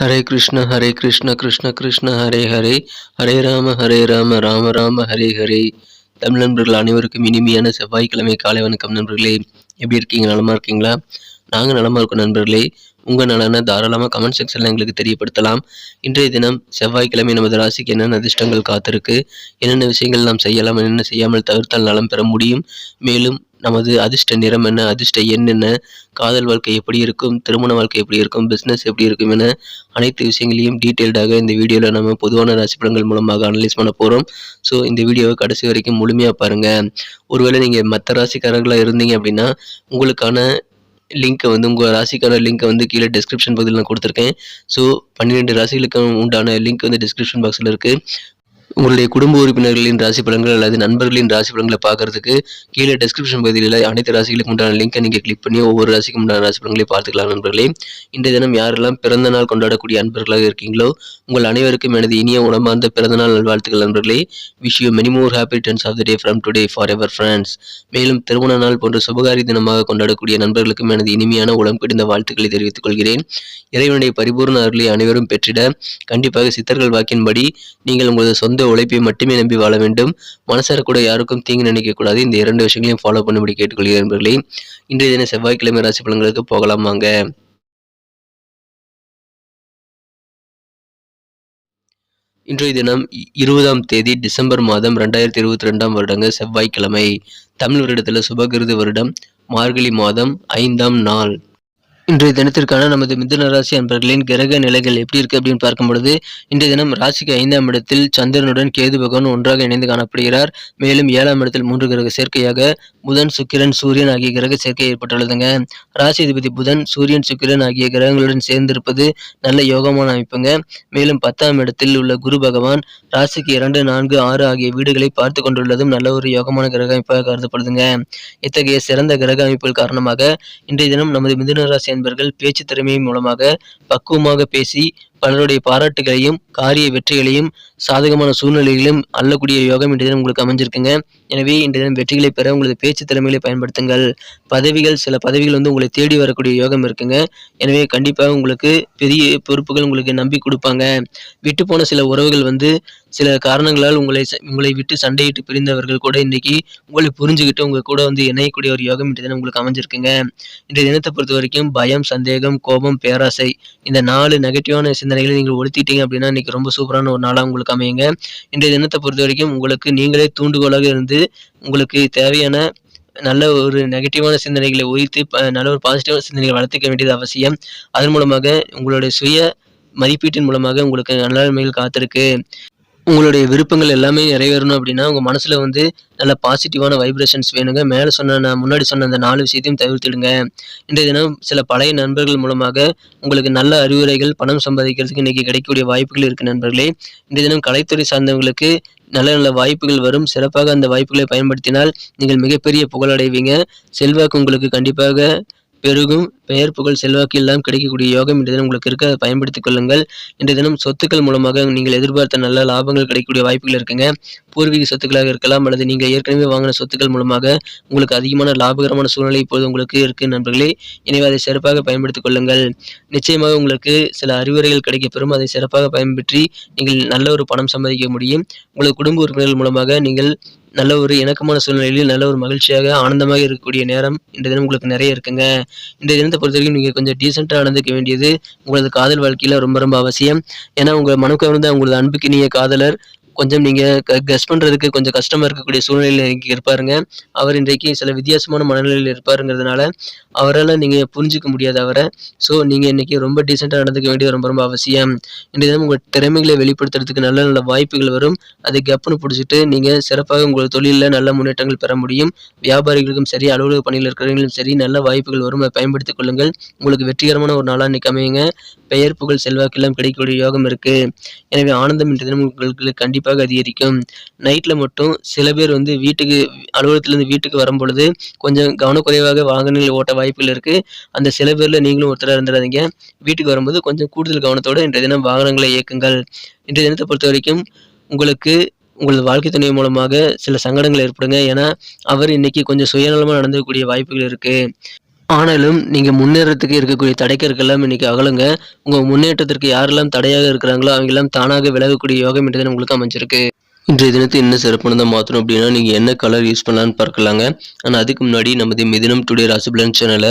ஹரே கிருஷ்ண ஹரே கிருஷ்ண கிருஷ்ண கிருஷ்ண ஹரே ஹரே. ஹரே ராம ஹரே ராம ராம ராம ஹரே ஹரே. தமிழ் நண்பர்கள் அனைவருக்கும் இனிமையான செவ்வாய்க்கிழமை காலை வணக்கம் நண்பர்களே. எப்படி இருக்கீங்க? நலமா இருக்கீங்களா? நாங்கள் நலமா இருக்கோம் நண்பர்களே. உங்கள் நலனை தாராளமாக கமெண்ட் செக்ஷனில் எங்களுக்கு தெரியப்படுத்தலாம். இன்றைய தினம் செவ்வாய்க்கிழமை நமது ராசிக்கு என்னென்ன அதிர்ஷ்டங்கள் காத்திருக்கு என்னென்ன விஷயங்கள் நாம் செய்யலாம் என்னென்ன செய்யாமல் தவிர்த்தால் நலம் பெற முடியும். மேலும் நமது அதிர்ஷ்ட நிறம் என்ன அதிர்ஷ்ட எண் என்ன காதல் வாழ்க்கை எப்படி இருக்கும் திருமண வாழ்க்கை எப்படி இருக்கும் பிஸ்னஸ் எப்படி இருக்கும் என அனைத்து விஷயங்களையும் டீட்டெயில்டாக இந்த வீடியோவில் நம்ம பொதுவான ராசிப்படங்கள் மூலமாக அனலைஸ் பண்ண போகிறோம் ஸோ இந்த வீடியோவை கடைசி வரைக்கும் முழுமையாக பாருங்கள் ஒருவேளை நீங்கள் மற்ற ராசிக்காரர்களாக இருந்தீங்க அப்படின்னா உங்களுக்கான லிங்க்கை வந்து உங்கள் ராசிக்கான லிங்க்கை வந்து கீழே டிஸ்கிரிப்ஷன் பகுதியில் நான் கொடுத்துருக்கேன். ஸோ பன்னிரெண்டு ராசிகளுக்கு உண்டான லிங்க் வந்து டிஸ்கிரிப்ஷன் பாக்ஸில் இருக்குது உங்களுடைய குடும்ப உறுப்பினர்களின் ராசி பலன்கள் அல்லது நண்பர்களின் ராசி பலன்களை பார்க்கறதுக்கு கீழே டெஸ்கிரிப்ஷன் பகுதியில் அனைத்து ராசிகளுக்கு உண்டான லிங்க்கை நீங்கள் கிளிக் பண்ணி ஒவ்வொரு ராசிக்கு உண்டான ராசி பலன்களை பார்த்துக்கலாம் நண்பர்களே. இந்த தினம் யாரெல்லாம் பிறந்த நாள் கொண்டாடக்கூடிய அன்பர்களாக இருக்கீங்களோ உங்கள் அனைவருக்கும் எனது இனிய உணமார்ந்த பிறந்தநாள் நல்வாழ்த்துக்கள் நண்பர்களே. Wish you many more happy returns of the day from today forever friends மேலும் திருமண நாள் போன்ற சுபகாரி தினமாக கொண்டாடக்கூடிய நண்பர்களுக்கும் எனது இனிமையான உளம் பிடிந்த வாழ்த்துக்களை தெரிவித்துக் கொள்கிறேன். இறைவனுடைய பரிபூர்ண அருளை அனைவரும் பெற்றிட கண்டிப்பாக சித்தர்கள் வாக்கின்படி நீங்கள் உங்களது சொந்த உழைப்பை மட்டுமே நம்பி வாழ வேண்டும். மனசார கூட யாருக்கும் தீங்கு நினைக்கக்கூடாது இந்த இரண்டு விஷயங்களையும் ஃபாலோ பண்ணும்படி கேட்டுக்கொள்கிறேன் நண்பர்களே. இன்றைய தின செவ்வாய்க்கிழமை ராசி பலன்களுக்கு போகலாம் வாங்க. இன்றைய தினம் இருபதாம் தேதி டிசம்பர் மாதம் ரெண்டாயிரத்தி இருபத்தி ரெண்டாம் வருடங்க செவ்வாய்க்கிழமை. தமிழ் வருடத்தில் சுபகிருது வருடம். மார்கழி மாதம் ஐந்தாம் நாள். இன்றைய தினத்திற்கான நமது மிதுன ராசி அன்பர்களின் கிரக நிலைகள் எப்படி இருக்கு அப்படின்னு பார்க்கும் பொழுது இன்றைய தினம் ராசிக்கு ஐந்தாம் இடத்தில் சந்திரனுடன் கேது பகவான் ஒன்றாக இணைந்து காணப்படுகிறார். மேலும் ஏழாம் இடத்தில் மூன்று கிரக சேர்க்கையாக புதன் சுக்கிரன் சூரியன் ஆகிய கிரக சேர்க்கை ஏற்பட்டுள்ளதுங்க. ராசி அதிபதி புதன் சூரியன் சுக்கிரன் ஆகிய கிரகங்களுடன் சேர்ந்திருப்பது நல்ல யோகமான அமைப்புங்க. மேலும் பத்தாம் இடத்தில் உள்ள குரு பகவான் ராசிக்கு இரண்டு நான்கு ஆறு ஆகிய வீடுகளை பார்த்து கொண்டுள்ளதும் நல்ல ஒரு யோகமான கிரக அமைப்பாக கருதப்படுதுங்க. இத்தகைய சிறந்த கிரக அமைப்புகள் காரணமாக இன்றைய தினம் நமது மிதுன ராசி என்பவர்கள் பேச்சு திறமை மூலமாக பக்குவமாக பேசி பலருடைய பாராட்டுகளையும் காரிய வெற்றிகளையும் சாதகமான சூழ்நிலைகளையும் அள்ளக்கூடிய யோகம் இன்றைய தினம் உங்களுக்கு அமைஞ்சிருக்குங்க. எனவே இன்றைய தினம் வெற்றிகளை பெற உங்களது பேச்சு திறமைகளை பயன்படுத்துங்கள். பதவிகள் சில பதவிகள் வந்து உங்களை தேடி வரக்கூடிய யோகம் இருக்குங்க. எனவே கண்டிப்பாக உங்களுக்கு பெரிய பொறுப்புகள் உங்களுக்கு நம்பி கொடுப்பாங்க. விட்டு போன சில உறவுகள் வந்து சில காரணங்களால் உங்களை ச- உங்களை விட்டு சண்டையிட்டு பிரிந்தவர்கள் கூட இன்னைக்கு உங்களை புரிஞ்சுக்கிட்டு உங்க கூட வந்து இணையக்கூடிய ஒரு யோகம் இன்றைய தினம் உங்களுக்கு அமைஞ்சிருக்குங்க. இன்றைய தினத்தை பொறுத்த வரைக்கும் பயம் சந்தேகம் கோபம் பேராசை இந்த நாலு நெகட்டிவான சிந்தனைகளை நீங்கள் ஒழுத்திட்டீங்க அப்படின்னா இன்னைக்கு ரொம்ப சூப்பரான ஒரு நாளாக உங்களுக்கு அமையுங்க. இன்றைய தினத்தை பொறுத்த வரைக்கும் உங்களுக்கு நீங்களே தூண்டுகோலாக இருந்து உங்களுக்கு தேவையான நல்ல ஒரு நெகட்டிவான சிந்தனைகளை ஒழித்து நல்ல ஒரு பாசிட்டிவான சிந்தனைகளை வளர்த்துக்க வேண்டியது அவசியம். அதன் மூலமாக உங்களுடைய சுய மதிப்பீட்டின் மூலமாக உங்களுக்கு நல்ல நன்மைகள் காத்திருக்கு. உங்களுடைய விருப்பங்கள் எல்லாமே நிறைவேறணும் அப்படின்னா உங்கள் மனசில் வந்து நல்ல பாசிட்டிவான வைப்ரேஷன்ஸ் வேணுங்க. மேலே சொன்ன நான் முன்னாடி சொன்ன அந்த நாலு விஷயத்தையும் தவிர்த்துடுங்க. இன்றைய தினம் சில பழைய நண்பர்கள் மூலமாக உங்களுக்கு நல்ல அறிவுரைகள் பணம் சம்பாதிக்கிறதுக்கு இன்றைக்கி கிடைக்கக்கூடிய வாய்ப்புகள் இருக்குது நண்பர்களே. இன்றைய தினம் கலைத்துறை சார்ந்தவங்களுக்கு நல்ல நல்ல வாய்ப்புகள் வரும். சிறப்பாக அந்த வாய்ப்புகளை பயன்படுத்தினால் நீங்கள் மிகப்பெரிய புகழடைவீங்க. செல்வாக்கு உங்களுக்கு கண்டிப்பாக பெருகும். பெயர் புகழ் செல்வாக்கு எல்லாம் கிடைக்கக்கூடிய யோகம் இன்றைய தினம் உங்களுக்கு இருக்க அதை பயன்படுத்திக் கொள்ளுங்கள். இன்றைய தினம் சொத்துக்கள் மூலமாக நீங்கள் எதிர்பார்த்த நல்ல லாபங்கள் கிடைக்கக்கூடிய வாய்ப்புகள் இருக்குங்க. பூர்வீக சொத்துக்களாக இருக்கலாம் அல்லது நீங்கள் ஏற்கனவே வாங்கின சொத்துக்கள் மூலமாக உங்களுக்கு அதிகமான லாபகரமான சூழ்நிலை இப்போது உங்களுக்கு இருக்கு நண்பர்களே. எனவே அதை சிறப்பாக பயன்படுத்திக் கொள்ளுங்கள். நிச்சயமாக உங்களுக்கு சில அறிவுரைகள் கிடைக்கப்பெறும். அதை சிறப்பாக பயன்பற்றி நீங்கள் நல்ல ஒரு பணம் சம்பாதிக்க முடியும். உங்களது குடும்ப உறுப்பினர்கள் மூலமாக நீங்கள் நல்ல ஒரு இணக்கமான சூழ்நிலையில் நல்ல ஒரு மகிழ்ச்சியாக ஆனந்தமாக இருக்கக்கூடிய நேரம் இந்த தினம் உங்களுக்கு நிறைய இருக்குங்க. இந்த தினத்தை பொறுத்த வரைக்கும் நீங்கள் கொஞ்சம் டீசெண்டாக நடந்துக்க வேண்டியது உங்களது காதல் வாழ்க்கையில் ரொம்ப ரொம்ப அவசியம். ஏன்னா உங்கள் மனம் கவர்ந்த உங்களது அன்புக்கினிய காதலர் கொஞ்சம் நீங்கள் கெஸ் பண்ணுறதுக்கு கொஞ்சம் கஷ்டமாக இருக்கக்கூடிய சூழ்நிலையில் இன்றைக்கி இருப்பாருங்க. அவர் இன்றைக்கு சில வித்தியாசமான மனநிலையில் இருப்பாருங்கிறதுனால அவரால் நீங்கள் புரிஞ்சிக்க முடியாது அவரை. ஸோ நீங்கள் இன்றைக்கி ரொம்ப டீசெண்டாக நடந்துக்க வேண்டியது ரொம்ப ரொம்ப அவசியம். இன்றைய தினம் உங்கள் திறமைகளை வெளிப்படுத்துறதுக்கு நல்ல நல்ல வாய்ப்புகள் வரும். அதை கப்புன்னு பிடிச்சிட்டு நீங்கள் சிறப்பாக உங்கள் தொழிலில் நல்ல முன்னேற்றங்கள் பெற முடியும். வியாபாரிகளுக்கும் சரி அலுவலக பணியில் இருக்கிறவங்களும் சரி நல்ல வாய்ப்புகள் வரும். அதை பயன்படுத்திக் கொள்ளுங்கள். உங்களுக்கு வெற்றிகரமான ஒரு நாளாக இன்றைக்கி அமையுங்க. பெயர் புகழ் செல்வாக்கெல்லாம் கிடைக்கக்கூடிய யோகம் இருக்குது எனவே ஆனந்தம் இன்றைய தினம் உங்களுக்கு கண்டிப்பாக அதிகரிக்கும். நைட்டில் மட்டும் சில பேர் வந்து வீட்டுக்கு அலுவலகத்திலேருந்து வீட்டுக்கு வரும் பொழுது கொஞ்சம் கவனக்குறைவாக வாகனங்கள் ஓட்ட வாய்ப்புகள் இருக்கு. அந்த சில பேரில் நீங்களும் ஒருத்தராக இருந்துடாதீங்க. வீட்டுக்கு வரும்போது கொஞ்சம் கூடுதல் கவனத்தோடு இன்றைய தினம் வாகனங்களை இயக்குங்கள். இன்றைய தினத்தை பொறுத்த வரைக்கும் உங்களுக்கு உங்களது வாழ்க்கை துணை மூலமாக சில சங்கடங்கள் ஏற்படுங்க. ஏன்னா அவர் இன்னைக்கு கொஞ்சம் சுயநலமாக நடந்துக்கக்கூடிய வாய்ப்புகள் இருக்கு. ஆனாலும் நீங்க முன்னேறத்துக்கு இருக்கக்கூடிய தடைக்கற்கெல்லாம் இன்னைக்கு அகலுங்க. உங்கள் முன்னேற்றத்திற்கு யாரெல்லாம் தடையாக இருக்கிறாங்களோ, அவங்கெல்லாம் தானாக விலகக்கூடிய யோகம் இன்றைய உங்களுக்கு அமைஞ்சிருக்கு. இன்றைய தினத்தை இன்னும் தான் மாற்றணும் அப்படின்னா, நீங்க என்ன கலர் யூஸ் பண்ணலான்னு பார்க்கலாங்க. ஆனால் அதுக்கு முன்னாடி நமது மிதினம் டுடே ராசி சேனலை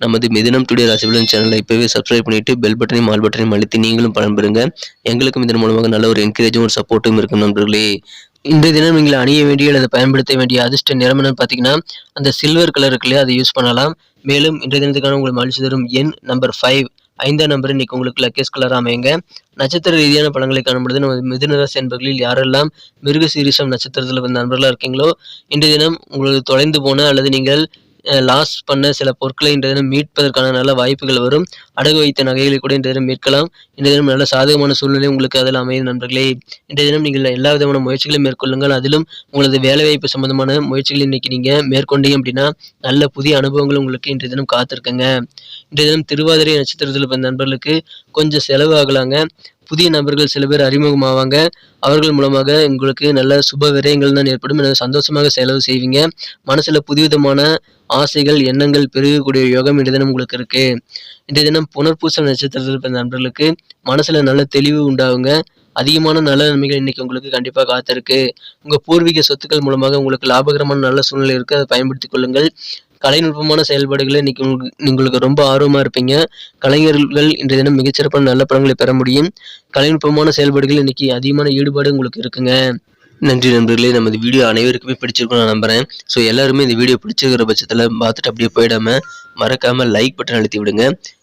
நமது மிதினம் டுடே ராசிபலன் சேனலை இப்போவே சப்ஸ்கிரைப் பண்ணிவிட்டு பெல் பட்டனையும், ஆல் பட்டனையும் அழுத்தி நீங்களும் பயன்பெறுங்க எங்களுக்கும் இதன் மூலமாக நல்ல ஒரு என்கரேஜும், ஒரு சப்போர்ட்டும் இருக்கும் நண்பர்களே. இந்த தினம் நீங்கள் அணிய வேண்டிய அல்லது பயன்படுத்த வேண்டிய அதிர்ஷ்ட நிறம் என்னன்னு பார்த்தீங்கன்னா, அந்த சில்வர் கலர் இருக்குல்லையே அதை யூஸ் பண்ணலாம். மேலும் இன்றைய தினத்துக்கான உங்களுக்கு மகிழ்ச்சி தரும் எண் நம்பர் ஃபைவ் ஐந்தாம் நம்பர் இன்னைக்கு உங்களுக்கு லக்கேஸ் கலர் அமையுங்க. நட்சத்திர ரீதியான பழங்களை காணும்பொழுது நமது மிதுனராசி என்பர்களில் யாரெல்லாம் மிருக மிருகசீரிஷம் நட்சத்திரத்தில் வந்த நண்பர்களாக இருக்கீங்களோ, இன்றைய தினம் உங்களுக்கு தொலைந்து போன அல்லது நீங்கள் லாஸ் பண்ண சில பொருட்களை இன்றைய தினம் மீட்பதற்கான நல்ல வாய்ப்புகள் வரும். அடகு வைத்த நகைகளை கூட இன்றைய தினம் மீட்கலாம். இன்றைய தினம் நல்ல சாதகமான சூழ்நிலை உங்களுக்கு அதில் அமையும் நண்பர்களே. இன்றைய தினம் நீங்கள் எல்லா விதமான முயற்சிகளையும் மேற்கொள்ளுங்கள். அதிலும் உங்களது வேலைவாய்ப்பு சம்பந்தமான முயற்சிகளை இன்னைக்கு நீங்கள் மேற்கொண்டீங்க அப்படின்னா, நல்ல புதிய அனுபவங்கள் உங்களுக்கு இன்றைய தினம் காத்திருக்குங்க. இன்றைய தினம் திருவாதிரை நட்சத்திரத்தில் பிறந்த நண்பர்களுக்கு கொஞ்சம் செலவு ஆகலாங்க. புதிய நபர்கள் சில பேர் அறிமுகமாவாங்க. அவர்கள் மூலமாக உங்களுக்கு நல்ல சுப விரயங்கள் தான் ஏற்படும். எனவே சந்தோஷமாக செலவு செய்வீங்க. மனசுல புதுவிதமான ஆசைகள், எண்ணங்கள் பெருகக்கூடிய யோகம் இந்த தினம் உங்களுக்கு இருக்கு. இந்த தினம் புனர்பூசம் நட்சத்திரத்தில் இருக்கிற நண்பர்களுக்கு மனசுல நல்ல தெளிவு உண்டாகுங்க. அதிகமான நல்ல நன்மைகள் இன்னைக்கு உங்களுக்கு கண்டிப்பாக காத்திருக்கு. உங்க பூர்வீக சொத்துக்கள் மூலமாக உங்களுக்கு லாபகரமான நல்ல சூழ்நிலை இருக்கு. அதை பயன்படுத்திக் கொள்ளுங்கள். கலைநுட்பமான செயல்பாடுகளை இன்னைக்கு உங்களுக்கு உங்களுக்கு ரொம்ப ஆர்வமா இருப்பீங்க. கலைஞர்கள் இன்றைய தினம் மிகச்சிறப்பான நல்ல படங்களை பெற முடியும். கலைநுட்பமான செயல்பாடுகள் இன்னைக்கு அதிகமான ஈடுபாடு உங்களுக்கு இருக்குங்க. நன்றி நண்பர்களே. நமது வீடியோ அனைவருக்குமே பிடிச்சிருக்கும் நான் நம்புறேன். ஸோ எல்லாருமே இந்த வீடியோ பிடிச்சிருக்கிற பட்சத்தில் பார்த்துட்டு அப்படியே போயிடாம, மறக்காம லைக் பட்டன் அழுத்தி விடுங்க.